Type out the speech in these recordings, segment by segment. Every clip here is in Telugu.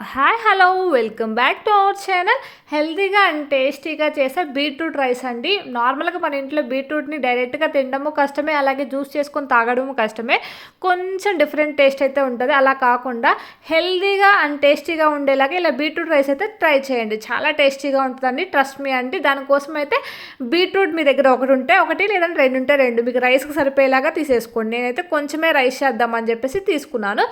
Hi hello welcome back to our channel. హెల్తీగా అండ్ టేస్టీగా చేసే బీట్రూట్ రైస్ అండి. నార్మల్గా మన ఇంట్లో బీట్రూట్ని డైరెక్ట్గా తినడము కష్టమే అలాగే జ్యూస్ చేసుకొని తాగడము కష్టమే. కొంచెం డిఫరెంట్ టేస్ట్ అయితే ఉంటుంది. అలా కాకుండా హెల్తీగా అండ్ టేస్టీగా ఉండేలాగా ఇలా బీట్రూట్ రైస్ అయితే ట్రై చేయండి. చాలా టేస్టీగా ఉంటుందండి. ట్రస్ట్ మీ అండి. దానికోసం అయితే బీట్రూట్ మీ దగ్గర ఒకటి ఉంటే ఒకటి లేదంటే రెండు ఉంటే రెండు. మీకు రైస్కి సరిపోయేలాగా తీసేసుకోండి. నేనైతే కొంచెమే రైస్ చేద్దామని చెప్పేసి తీసుకున్నాను.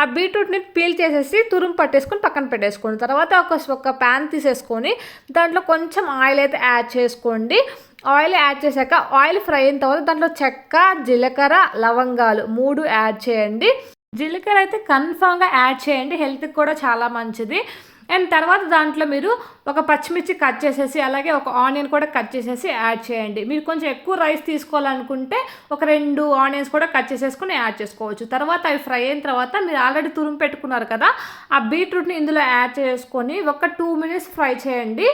ఆ బీట్రూట్ని పీల్ చేసేసి తురుము పట్టేసుకుని పక్కన పెట్టేసుకోండి. తర్వాత ఒక ఒక ప్యాన్ తీసేసుకొని దాంట్లో కొంచెం ఆయిల్ అయితే యాడ్ చేసుకోండి. ఆయిల్ యాడ్ చేశాక ఆయిల్ ఫ్రై అయిన తర్వాత దాంట్లో చెక్క జీలకర్ర లవంగాలు మూడు యాడ్ చేయండి. జీలకర్ర అయితే కన్ఫామ్గా యాడ్ చేయండి. హెల్త్కి కూడా చాలా మంచిది. అండ్ తర్వాత దాంట్లో మీరు ఒక పచ్చిమిర్చి కట్ చేసేసి అలాగే ఒక ఆనియన్ కూడా కట్ చేసేసి యాడ్ చేయండి. మీరు కొంచెం ఎక్కువ రైస్ తీసుకోవాలనుకుంటే ఒక రెండు ఆనియన్స్ కూడా కట్ చేసేసుకుని యాడ్ చేసుకోవచ్చు. తర్వాత అవి ఫ్రై అయిన తర్వాత మీరు ఆల్రెడీ తురుము పెట్టుకున్నారు కదా ఆ బీట్రూట్ని ఇందులో యాడ్ చేసుకొని ఒక టూ మినిట్స్ ఫ్రై చేయండి.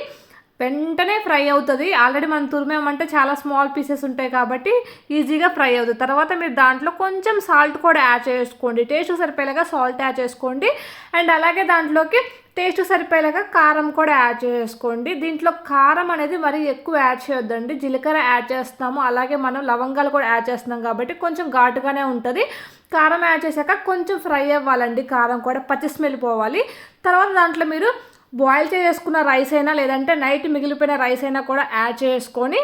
వెంటనే ఫ్రై అవుతుంది. ఆల్రెడీ మనం తురిమేమంటే చాలా స్మాల్ పీసెస్ ఉంటాయి కాబట్టి ఈజీగా ఫ్రై అవుతుంది. తర్వాత మీరు దాంట్లో కొంచెం సాల్ట్ కూడా యాడ్ చేసుకోండి. టేస్ట్ సరిపోయేలాగా సాల్ట్ యాడ్ చేసుకోండి. అండ్ అలాగే దాంట్లోకి టేస్ట్ సరిపోయేలాగా కారం కూడా యాడ్ చేసుకోండి. దీంట్లో కారం అనేది మరీ ఎక్కువ యాడ్ చేయొద్దండి. జీలకర్ర యాడ్ చేస్తాము అలాగే మనం లవంగాలు కూడా యాడ్ చేస్తున్నాం కాబట్టి కొంచెం ఘాటుగానే ఉంటుంది. కారం యాడ్ చేశాక కొంచెం ఫ్రై అవ్వాలండి. కారం కూడా పచ్చి స్మెల్ పోవాలి. తర్వాత దాంట్లో మీరు బాయిల్ చేసుకున్న రైస్ అయినా లేదంటే నైట్ మిగిలిపోయిన రైస్ అయినా కూడా యాడ్ చేసుకొని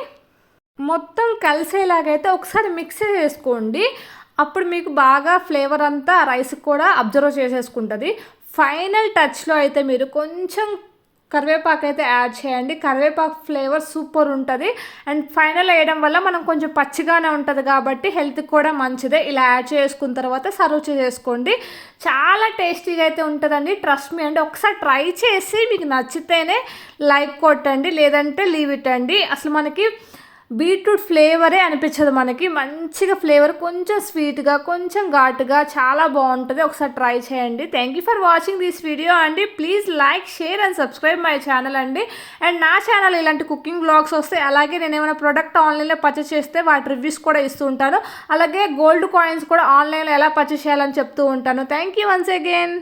మొత్తం కలిసేలాగైతే ఒకసారి మిక్స్ చేసుకోండి. అప్పుడు మీకు బాగా ఫ్లేవర్ అంతా రైస్ కూడా అబ్జర్వ్ చేసేసుకుంటుంది. ఫైనల్ టచ్లో అయితే మీరు కొంచెం కరివేపాకు అయితే యాడ్ చేయండి. కరివేపాకు ఫ్లేవర్ సూపర్ ఉంటుంది. అండ్ ఫైనల్ వేయడం వల్ల మనం కొంచెం పచ్చిగానే ఉంటుంది కాబట్టి హెల్త్కి కూడా మంచిదే. ఇలా యాడ్ చేసుకున్న తర్వాత సర్వ్ చేసుకోండి. చాలా టేస్టీగా అయితే ఉంటుందండి. ట్రస్ట్ మీ అండి ఒకసారి ట్రై చేసి మీకు నచ్చితేనే లైక్ కొట్టండి లేదంటే లీవ్ ఇట్ అండి అసలు మనకి బీట్రూట్ ఫ్లేవరే అనిపించదు మనకి. మంచిగా ఫ్లేవర్ కొంచెం స్వీట్గా కొంచెం ఘాటుగా చాలా బాగుంటుంది. ఒకసారి ట్రై చేయండి. Thank you for watching this video అండి. Please like share and subscribe my channel అండి. అండ్ నా ఛానల్ ఇలాంటి కుకింగ్ బ్లాగ్స్ వస్తాయి అలాగే నేను ఏమైనా ప్రొడక్ట్ ఆన్లైన్లో పర్చేస్ చేస్తే వాటి రివ్యూస్ కూడా ఇస్తూ ఉంటాను. అలాగే గోల్డ్ కాయిన్స్ కూడా ఆన్లైన్లో ఎలా పర్చేస్ చేయాలని చెప్తూ ఉంటాను. Thank you once again